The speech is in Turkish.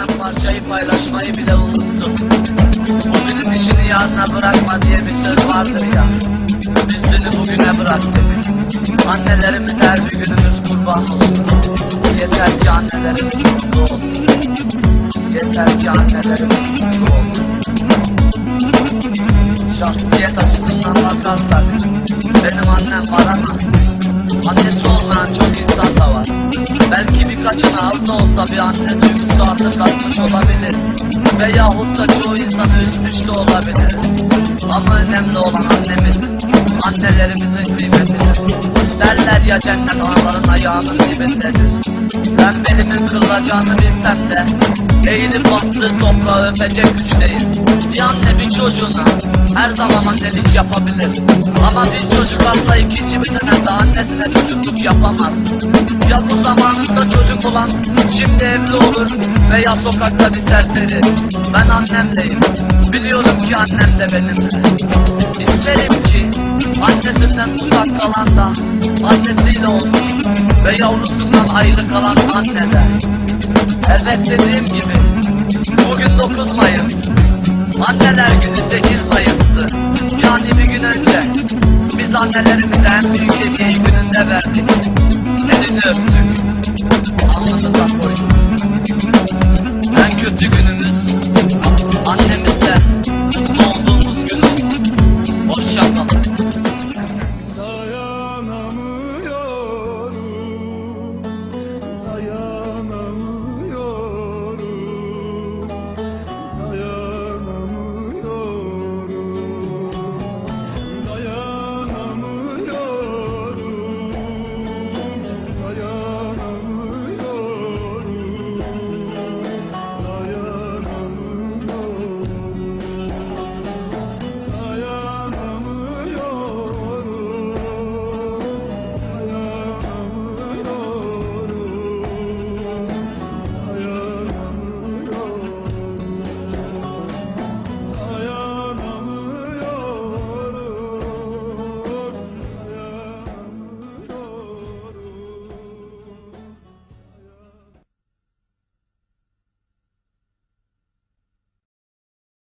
denen parçayı paylaşmayı bile unuttum. Bugünün işini yarına bırakma diye bir söz vardır ya. Biz dünü bugüne bıraktık. Annelerimiz her bir günümüz kurban olsun. Yeter ki annelerimiz mutlu olsun. Yeter ki annelerimiz mutlu olsun. Şahsiyet açısından bakarsak benim annem var ama annesi olmayan çok insan da var. Belki birkaçına az da olsa bir anne duygusu artık katmış olabilir. Veyahut da çoğu insanı üzmüş de olabilir. Ama önemli olan annemizin, annelerimizin kıymetidir. Derler ya cennet anaların ayağının dibindedir. Ben belimin kırılacağını bilsem de Eğilip bastığı toprağı öpecek güçteyim Çocuğuna. Her zaman annelik yapabilir. Ama bir çocuk asla ikinci bir dönemde annesine çocukluk yapamaz. Ya bu zamanında çocuk olan şimdi evli olur Veya sokakta bir serseri. Ben annemleyim Biliyorum ki annem de benimle. İsterim ki annesinden uzak kalan da annesiyle olsun ve yavrusundan ayrı kalan anne de. Evet dediğim gibi bugün 9 Mayıs. Anneler günü 8 Mayıs'tı Yani bir gün önce Biz annelerimize en büyük hediyeyi gününde verdik. Elini öptük. Alnımıza koyduk. En kötü günümüz.